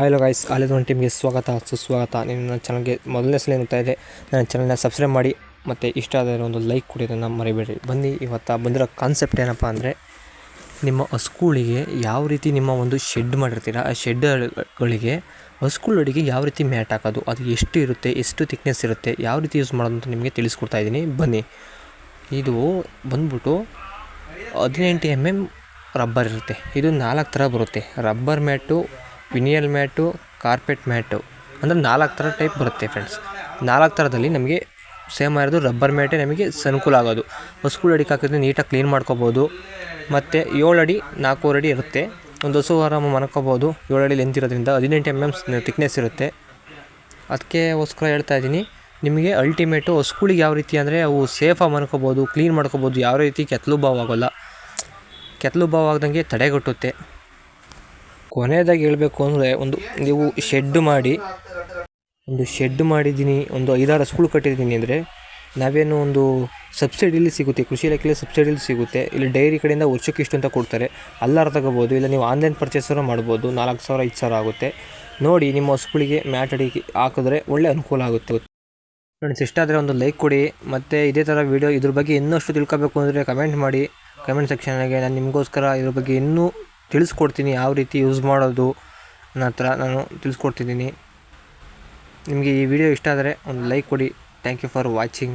Oil guys all ಒಂದು ಟೀಮ್ಗೆ ಸ್ವಾಗತ. ಸುಸ್ವಾಗತ ನೀವು ನನ್ನ ಚಾನಲ್ಗೆ ಮೊದಲನೇ ಸಲ ನೋಡ್ತಾ ಇದೆ ನನ್ನ ಚಾನಲ್ನ ಸಬ್ಸ್ಕ್ರೈಬ್ ಮಾಡಿ, ಮತ್ತು ಇಷ್ಟ ಆದರೆ ಒಂದು ಲೈಕ್ ಕೊಡೋದನ್ನು ಮರಿಬೇಡಿ ಬನ್ನಿ, ಇವತ್ತು ಬಂದಿರೋ ಕಾನ್ಸೆಪ್ಟ್ ಏನಪ್ಪ ಅಂದರೆ, ನಿಮ್ಮ ಹಸ್ಕೂಳಿಗೆ ಯಾವ ರೀತಿ ನಿಮ್ಮ ಒಂದು ಶೆಡ್ ಮಾಡಿರ್ತೀರ, ಆ ಶೆಡ್ಗಳಿಗೆ ಹಸ್ಗೂಳಡಿಗೆ ಯಾವ ರೀತಿ ಮ್ಯಾಟ್ ಹಾಕೋದು, ಅದು ಎಷ್ಟು ಇರುತ್ತೆ, ಎಷ್ಟು ತಿಕ್ನೆಸ್ ಇರುತ್ತೆ, ಯಾವ ರೀತಿ ಯೂಸ್ ಮಾಡೋದು ಅಂತ ನಿಮಗೆ ತಿಳಿಸ್ಕೊಡ್ತಾ ಇದ್ದೀನಿ. ಬನ್ನಿ. ಇದು ಬಂದ್ಬಿಟ್ಟು ಹದಿನೆಂಟು ಎಂ ಎಂ ರಬ್ಬರ್ ಇರುತ್ತೆ. ಇದು ನಾಲ್ಕು ಥರ ಬರುತ್ತೆ. Rubber mat vinyl mat, carpet mat, ಅಂದರೆ ನಾಲ್ಕು ಥರ ಟೈಪ್ ಬರುತ್ತೆ ಫ್ರೆಂಡ್ಸ್ ನಾಲ್ಕು ಥರದಲ್ಲಿ ನಮಗೆ ಸೇಮ್ ಆಗಿರೋದು ರಬ್ಬರ್ ಮ್ಯಾಟೇ ನಮಗೆ ಸನುಕೂಲ ಆಗೋದು. ಹೊಸ್ಗಳು ಅಡಿಗೆ ಹಾಕಿದ್ರೆ ನೀಟಾಗಿ ಕ್ಲೀನ್ ಮಾಡ್ಕೋಬೋದು. ಮತ್ತು ಏಳು ಅಡಿ, ನಾಲ್ಕೂವರೆ ಅಡಿ ಇರುತ್ತೆ. ಒಂದು ಹಸು ಆರಾಮ ಮನ್ಕೋಬೋದು. ಏಳು ಅಡಿ ಲೆಂತ್ ಇರೋದ್ರಿಂದ ಹದಿನೆಂಟು ಎಂ ಎಂ ತಿಕ್ನೆಸ್ ಇರುತ್ತೆ. ಅದಕ್ಕೋಸ್ಕರ ಹೇಳ್ತಾ ಇದ್ದೀನಿ, ನಿಮಗೆ ಅಲ್ಟಿಮೇಟು ಹೊಸ್ಗಳಿಗೆ ಯಾವ ರೀತಿ ಅಂದರೆ ಅವು ಸೇಫಾಗಿ ಮನ್ಕೋಬೋದು ಕ್ಲೀನ್ ಮಾಡ್ಕೋಬೋದು, ಯಾವ ರೀತಿ ಕೆತ್ತಲು ಭಾವ ಆಗೋಲ್ಲ. ಕೆತ್ತಲು ಭಾವ ಆಗ್ದಂಗೆ ತಡೆಗಟ್ಟುತ್ತೆ. ಕೊನೆಯದಾಗಿ ಹೇಳಬೇಕು ಅಂದರೆ ಒಂದು ನೀವು ಶೆಡ್ ಮಾಡಿ, ಒಂದು ಶೆಡ್ ಮಾಡಿದ್ದೀನಿ, ಒಂದು ಐದಾರು ಸ್ಕೂಲ್ ಕಟ್ಟಿದ್ದೀನಿ ಅಂದರೆ ನಾವೇನು ಒಂದು ಸಬ್ಸಿಡಿಲಿ ಸಿಗುತ್ತೆ, ಕೃಷಿ ಇಲಾಖೆಯಲ್ಲಿ ಸಬ್ಸಿಡಿಲಿ ಸಿಗುತ್ತೆ, ಇಲ್ಲಿ ಡೈರಿ ಕಡೆಯಿಂದ ವರ್ಷಕ್ಕೆ ಇಷ್ಟು ಅಂತ ಕೊಡ್ತಾರೆ, ಅಲ್ಲಾರು ತಗೋಬೋದು, ಇಲ್ಲ ನೀವು ಆನ್ಲೈನ್ ಪರ್ಚೇಸರು ಮಾಡ್ಬೋದು, ನಾಲ್ಕು ಸಾವಿರ, ಐದು ಸಾವಿರ ಆಗುತ್ತೆ. ನೋಡಿ, ನಿಮ್ಮ ಹಸುಗಳಿಗೆ ಮ್ಯಾಟ್ ಅಡಿಗೆ ಹಾಕಿದ್ರೆ ಒಳ್ಳೆ ಅನುಕೂಲ ಆಗುತ್ತೆ. ಫ್ರೆಂಡ್ಸ್ ಇಷ್ಟ ಆದರೆ ಒಂದು ಲೈಕ್ ಕೊಡಿ, ಮತ್ತು ಇದೇ ಥರ ವೀಡಿಯೋ ಇದ್ರ ಬಗ್ಗೆ ಇನ್ನಷ್ಟು ತಿಳ್ಕೊಬೇಕು ಅಂದರೆ ಕಮೆಂಟ್ ಮಾಡಿ. ಕಮೆಂಟ್ ಸೆಕ್ಷನ್ಗೆ ನಾನು ನಿಮಗೋಸ್ಕರ ಇದ್ರ ಬಗ್ಗೆ ಇನ್ನೂ ತಿಳಿಸ್ಕೊಡ್ತೀನಿ ಯಾವ ರೀತಿ ಯೂಸ್ ಮಾಡೋದು ಅನ್ನೋ ಥರ ನಾನು ತಿಳಿಸ್ಕೊಡ್ತಿದ್ದೀನಿ. ನಿಮಗೆ ಈ ವಿಡಿಯೋ ಇಷ್ಟ ಆದರೆ ಒಂದು ಲೈಕ್ ಕೊಡಿ. Thank you for watching